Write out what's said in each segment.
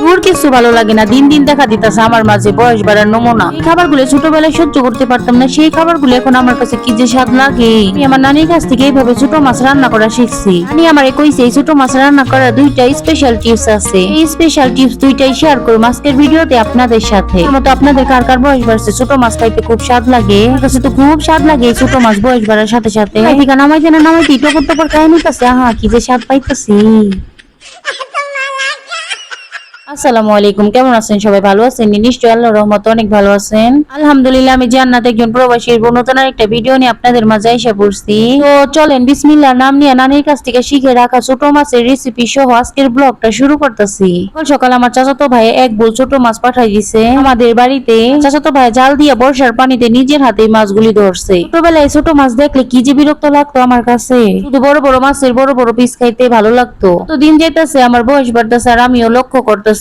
দূর কিছু ভালো লাগে না দিন দিন দেখা দিতেছে আমার মাঝে বয়স বাড়ার নমুনা। এই খাবারগুলো ছোটবেলায় সহ্য করতে পারতাম না সেই খাবারগুলো এখন আমার কাছে কি যে স্বাদ লাগে। আমি আমার নানির কাছ থেকে এইভাবে ছোট মাছ রান্না করা শিখছি। আমি আমার কইছে এই ছোট মাছ রান্না করার দুইটা স্পেশাল টিপস আছে। এই স্পেশাল টিপস দুইটাই শেয়ার করব আজকের ভিডিওতে আপনাদের সাথে। মতো আপনাদের কার কার বয়স বাড়ছে ছোট মাছ খাইতে খুব স্বাদ লাগে। আমার কাছে তো খুব স্বাদ লাগে এই ছোট মাছ বয়স বাড়ার সাথে সাথে। নামাইতে না নামাইতে টপর টপর খাই নিতেছে। আহা কি যে স্বাদ পাইতেছি। আসসালামু আলাইকুম। কেমন আছেন? সবাই ভালো আছেন? নিশ্চয়ই আল্লাহর রহমতে অনেক ভালো আছেন। আলহামদুলিল্লাহ, আমি জান্নাত একজন প্রবাসীর নতুন একটা ভিডিও নিয়ে আপনাদের মাঝে এসে পড়ছি। তো চলেন, বিসমিল্লাহ, নাম নিয়ে নানির কাছ থেকে শিখে রাখা ছোট মাছের রেসিপি সহ আজকের ব্লগটা শুরু করতেছি। সকাল সকাল আমার চাচাতো ভাই এক বোল ছোট মাছ পাঠাই দিছে। আমাদের বাড়িতে চাচাতো ভাই জাল দিয়ে বর্ষার পানিতে নিজের হাতে মাছগুলি ধরছে। ছোটবেলায় ছোট মাছ দেখলে কি যে বিরক্ত লাগতো আমার কাছে। শুধু বড় বড় মাছের বড় বড় পিস খাইতে ভালো লাগতো। তো দিন যাইতেছে, আমার বয়স বাড়তেছে আর আমিও লক্ষ্য করতেছি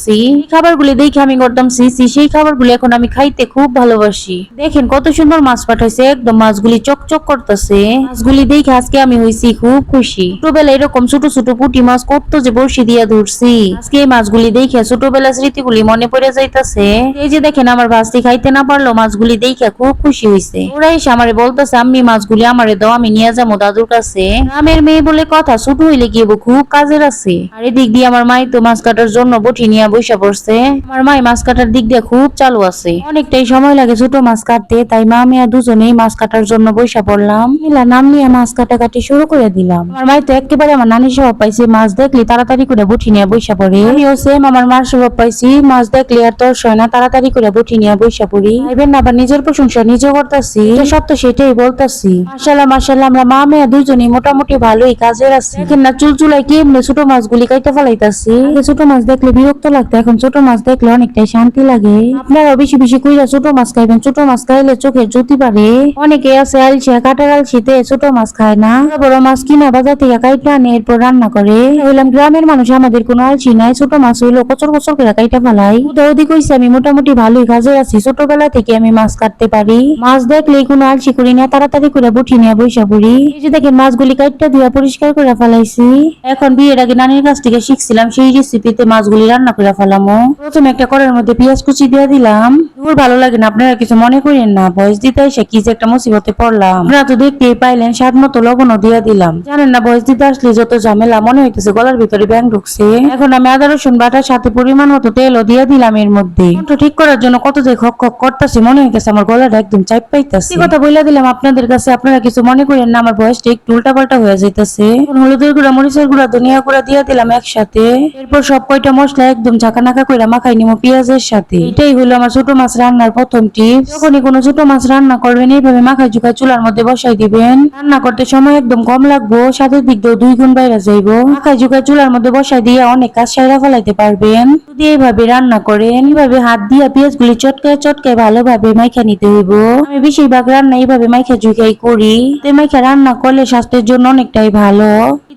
খাবারগুলি দেখে আমি করতাম সিসি, সেই খাবারগুলি এখন আমি খাইতে খুব ভালোবাসি। দেখেন কত সুন্দর মাছ পাঠাইছে, একদম মাছগুলি চকচক করতেছে। মাছগুলি দেখে আজকে আমি হইছি খুব খুশি। ছোটবেলা এরকম ছোট ছোট পুঁটি মাছ কত যে বড়শি দিয়া ধরছি। আজকে এই মাছগুলি দেখে ছোটবেলা স্মৃতিগুলি মনে পড়ে যাইতাছে। এই যে দেখেন আমার ভাস্তি খাইতে না পারল, মাছগুলি দেখে খুব খুশি হইছে। ওরা এসে আমারে বলতেছে, আম্মি, মাছগুলি আমারে দাও, আমি নিয়ে যাব দাদুর কাছে। গ্রামের মেয়ে বলে কথা, ছোট হইলে গিয়ে খুব কাজের আছে। আর এদিক দিয়ে আমার মাই তো মাছ কাটার জন্য বটি নিয়ে বসে পড়ছে। আমার মাই মাছ কাটার দিক দিয়ে খুব চালু আছে। অনেকটাই সময় লাগে ছোট মাছ কাটতে, তাই মা মেয়া দুজনেই মাছ কাটার জন্য বসে পড়লাম। মিলা নাম নিয়ে মাছ কাটাকাটি শুরু করে দিলাম। আমার মাই তো একেবারে আমার নানি স্বভাব পাইছে, মাছ দেখলি তাড়াতাড়ি করে বটি নিয়ে বসে পড়ে। আমিও সেম আমার মার স্বভাব পাইছি, মাছ দেখলে আর তোর হয় না, তাড়াতাড়ি করে বটি নিয়ে বসে পড়ি। ভাইবেন আবার নিজের প্রশংসা নিজে করতেছি। সব তো সেটাই বলতাছি। মাশাল্লাহ মাশাল্লাহ, আমরা মা মেয়া দুজনই মোটামুটি ভালোই কাজের আছি। না চুল চুলাই কি এমনি ছোট মাছগুলি কাইতে ফেলাইতাছি। ছোট মাছ দেখলে বিরক্ত লাগতো। এখন ছোট মাছ দেখলে অনেকটাই শান্তি লাগে। আপনারা বেশি বেশি কইরা ছোট মাছ খাইবেন। ছোট মাছ খাইলে চোখের জ্যোতি পারে অনেকে আছে আলসে কাটার আলসিতে ছোট মাছ খায় না। বড় মাছ কিনা বাজার থেকে কাইটা আনে, এরপর রান্না করে। হইলাম গ্রামের মানুষ, আমাদের কোনো আলসি নাই। ছোট মাছ হইল কচর কচর করে কাইটা ফেলাই। উদি কইছে, আমি মোটামুটি ভালোই কাজে আছি। ছোটবেলা থেকে আমি মাছ কাটতে পারি। মাছ দেখলেই কোনো আলসি করি না, তাড়াতাড়ি করে বুটি নিয়ে বৈশা পড়ি। এই যে দেখেন মাছগুলি কাইটা দিয়া পরিষ্কার করে ফেলাইছি। এখন বিয়ের আগে নানির কাছ থেকে শিখছিলাম সেই রেসিপিতে মাছগুলি রান্না করে ফেলামো। প্রথমে একটা কড়াইয়ের মধ্যে পেঁয়াজ কুচি দিয়ে দিলাম। দূর ভালো লাগে না, আপনারা কিছু মনে করেন না ভয়েস দিতে এসে কি যে একটা মুসিবতে পড়লাম। আপনারা তো দেখতেই পাইলেন, স্বাদ মতো লবণও দিয়ে দিলাম। জানেন না ভয়েস দিতে আসলে যত ঝামেলা, মনে হইতেছে গলার ভিতরে ব্যাং ঢুকছে। এখন আমি আদা, রসুন, বাটার সাথে পরিমাণ মতো তেলও দিয়ে দিলাম এর মধ্যে। ঠিক করার জন্য কত যে খক খক করতেছি, মনে হইতেছে আমার গলাটা একদম চাপ পাইতেছে। কথা বলে দিলাম আপনাদের কাছে, আপনারা কিছু মনে করেন না, আমার ভয়েসটা একটু উল্টা পাল্টা হয়ে যাইতেছে। হলুদের গুঁড়া, মরিচের গুঁড়া ধনিয়া গুঁড়া দিয়ে দিলাম একসাথে। এরপর সব কয়টা মশলা একদম ঝাঁকা নাকা করে মাখাই নিবো পেঁয়াজের সাথে। এটাই হলো আমার ছোট মাছ রান্নার প্রথম টিপস যখনই কোনো ছোট মাছ রান্না করবেন, এইভাবে মাখাই চুকাই চুলার মধ্যে বসাই দিবেন। রান্না করতে সময় একদম কম লাগবো সাথে দিক দিয়েও দুই গুণ বাইরে যাইবো। মাখাই চুকাই চুলার মধ্যে বসাই দিয়ে অনেক কাজ সাইরা ফেলাইতে পারবেন। যদি এইভাবে রান্না করেন, এইভাবে হাত দিয়ে পেঁয়াজ গুলি চটকায় চটকায় ভালোভাবে মাইখা নিতে হইব। আমি বেশিরভাগ রান্না এইভাবে মাইখা চুকাই করি। তো মাইখা রান্না করলে স্বাস্থ্যের জন্য অনেকটাই ভালো।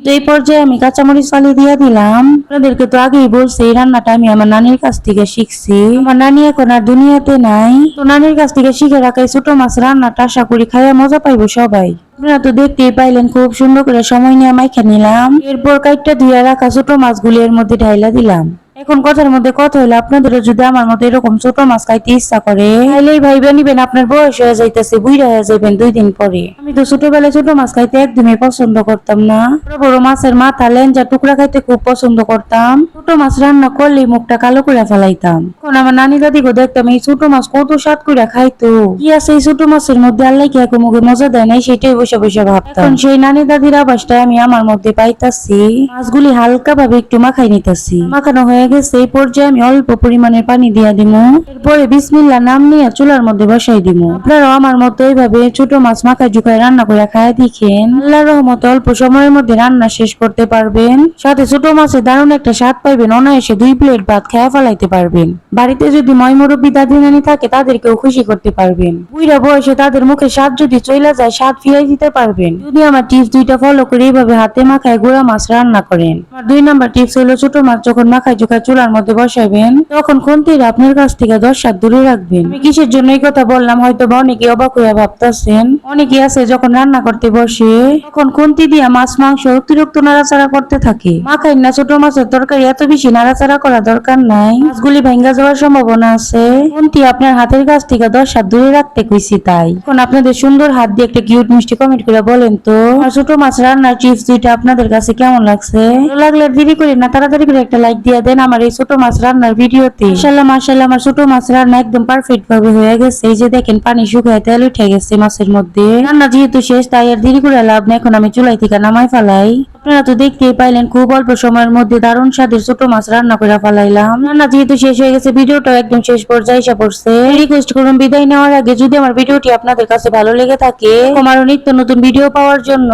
তো এই পর্যায়ে আমি কাঁচামরিচ ফালি দিয়ে দিলাম। আপনাদেরকে তো আগেই বলছি, এই রান্নাটা আমি আমার নানির কাছ থেকে শিখছি। আমার নানি এখন আর দুনিয়াতে নাই। তো নানির কাছ থেকে শিখে রাখা এই ছোট মাছ রান্নাটা আশা করি খাইয়া মজা পাইবো সবাই। আপনারা তো দেখতেই পাইলেন, খুব সুন্দর করে সময় নিয়ে মাইখা নিলাম। এরপর কাইটটা ধুয়ে রাখা ছোট মাছগুলি এর মধ্যে ঢাইলা দিলাম। এখন কথার মধ্যে কথা হলো আপনাদেরও যদি আমার মতো এরকম ছোট মাছ খাইতে ইচ্ছা করে তাহলেই ভাইবেন নিবেন আপনার বয়স হয়ে যাইতেছে বুড়া হয়ে যাবেন দুই দিন পরে। আমি তো ছোটবেলায় ছোট মাছ খাইতে একদমই পছন্দ করতাম না। বড় বড় মাছের মাথা, লেঞ্জা, টুকরা খাইতে খুব পছন্দ করতাম। ছোট মাছ রান্না করলেই মুখটা কালো করে ফেলাইতাম। এখন আমার নানি দাদিকে দেখতাম এই ছোট মাছ কত স্বাদ করে খাইতো। কি আছে এই ছোট মাছের মধ্যে? আল্লাহ কি এক মুখে মজা দেয় নাই? সেটাই বসে বসে ভাবতাম। এখন সেই নানি দাদির আবাসটা আমি আমার মধ্যে পাইতাছি। মাছগুলি হালকা ভাবে একটু মাখাই নিতেছি। মাখানো হয়ে গেছে এই পর্যায়ে আমি অল্প পরিমাণে পানি দিয়া দিব এরপরে বিসমিল্লা নাম নিয়ে চুলার মধ্যে বসাই দিব আপনারাও আমার মতো এইভাবে ছোট মাছ মাখা জুকায় রান্না করে খায় দেখেন। আল্লাহর রহমতে অল্প সময়ের মধ্যে রান্না শেষ করতে পারবেন। সাথে ছোট মাছের দারুণ একটা স্বাদ পাইবেন, অনায়াসে দুই প্লেট ভাত খেয়ে ফেলাইতে পারবেন। বাড়িতে যদি ময় মুরব্বী দাদি নানি থাকে, তাদেরকেও খুশি করতে পারবেন। বুড়া বয়সে তাদের মুখে স্বাদ যদি চলে যায়, স্বাদ ফিরাই দিতে পারবেন। যদি আমার টিপস দুইটা ফলো করে এইভাবে হাতে মাখায় গুঁড়া মাছ রান্না করেন। আমার দুই নাম্বার টিপস হলো ছোট মাছ যখন মাখায় চোখায় চুলার মধ্যে বসাবেন তখন খুন্তির আপনার কাছ থেকে দশ হাত দূরে রাখবেন। আমি কিসের জন্য এই কথা বললাম, হয়তো বা অনেকে অবাক হইয়া ভাবতেছেন। অনেকে আছে যখন রান্না করতে বসে, তখন খুন্তি দিয়া মাছ, মাংস অতিরিক্ত নাড়াচাড়া করতে থাকে। মাখাই না, ছোট মাছের তরকারি এত বেশি নাড়াচাড়া করা দরকার নাই। মাছগুলি ভেঙ্গা যাওয়ার সম্ভাবনা আছে। খুন্তি আপনার হাতের কাছ থেকে দশ হাত দূরে রাখতে কইছি তাই। এখন আপনাদের সুন্দর হাত দিয়ে একটা কিউট মিষ্টি কমেন্ট করে বলেন তো আর ছোট মাছ রান্নার চিপস দুইটা আপনাদের কাছে কেমন লাগছে? লাগলে দেরি করে না, তাড়াতাড়ি করে একটা লাইক দিয়ে দেন। আমার এই ছোট মাছ রান্নার ভিডিওতে। মাসাল্লাহ মাসাল্লাহ আমার ছোট মাছ রান্না একদম পারফেক্ট ভাবে হয়ে গেছে। এই যে দেখেন, পানি শুকায় তেল উঠে গেছে মাছের মধ্যে। রান্না যেহেতু শেষ, তাই আর দেরি করে লাভ না এখন আমি চুলাই থেকে নামাই ফেলাই। আপনারা তো দেখতেই পাইলেন, খুব অল্প সময়ের মধ্যে দারুণ স্বাদের ছোট মাছ রান্না করে ফেলাইলাম। রান্না যেহেতু শেষ হয়ে গেছে, ভিডিওটাও একদম শেষ পর্যায়ে এসে পড়ছে। রিকোয়েস্ট করুন, বিদায় নেওয়ার আগে যদি আমার ভিডিওটি আপনাদের কাছে ভালো লেগে থাকে আরও নিত্য নতুন ভিডিও পাওয়ার জন্য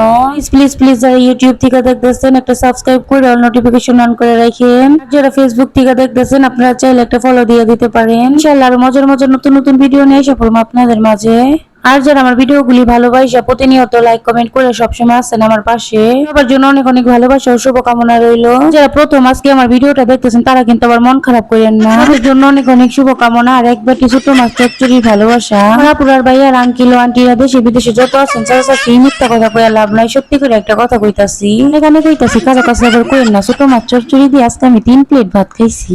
প্লিজ প্লিজ যারা ইউটিউব থেকে দেখতেছেন, একটা সাবস্ক্রাইব করে অল নোটিফিকেশন অন করে রাখেন। যারা ফেসবুক থেকে দেখতেছেন, আপনারা চাইলে একটা ফলো দিয়ে দিতে পারেন। ইনশাআল্লাহ আরও মজার মজার নতুন নতুন ভিডিও নিয়ে এসে পড়ব আপনাদের মাঝে। আর যারা আমার ভিডিওগুলি ভালোবাসা, প্রতিনিয়ত লাইক কমেন্ট করে সবসময় আসছেন আমার পাশে। সবার জন্য অনেক অনেক ভালোবাসা ও শুভকামনা রইল। যারা প্রথম আজকে আমার ভিডিওটা দেখতেছেন, তারা কিন্তু আবার মন খারাপ করেন না। তাদের জন্য অনেক অনেক শুভকামনা আর একবার ছোট মাছ চচ্চড়ি ভালোবাসা। পুরার ভাইয়ার ও আন্টিরা দেশে বিদেশে যত আছেন চাচা চাচি মিথ্যা কথা কইয়া লাভ নাই, সত্যি করে একটা কথা কইতাছি। এখানে কইতাছি, কারও কাছে আবার কইেন না, ছোট মাছ চচ্চড়ি দিয়ে আজকে আমি তিন প্লেট ভাত খাইছি।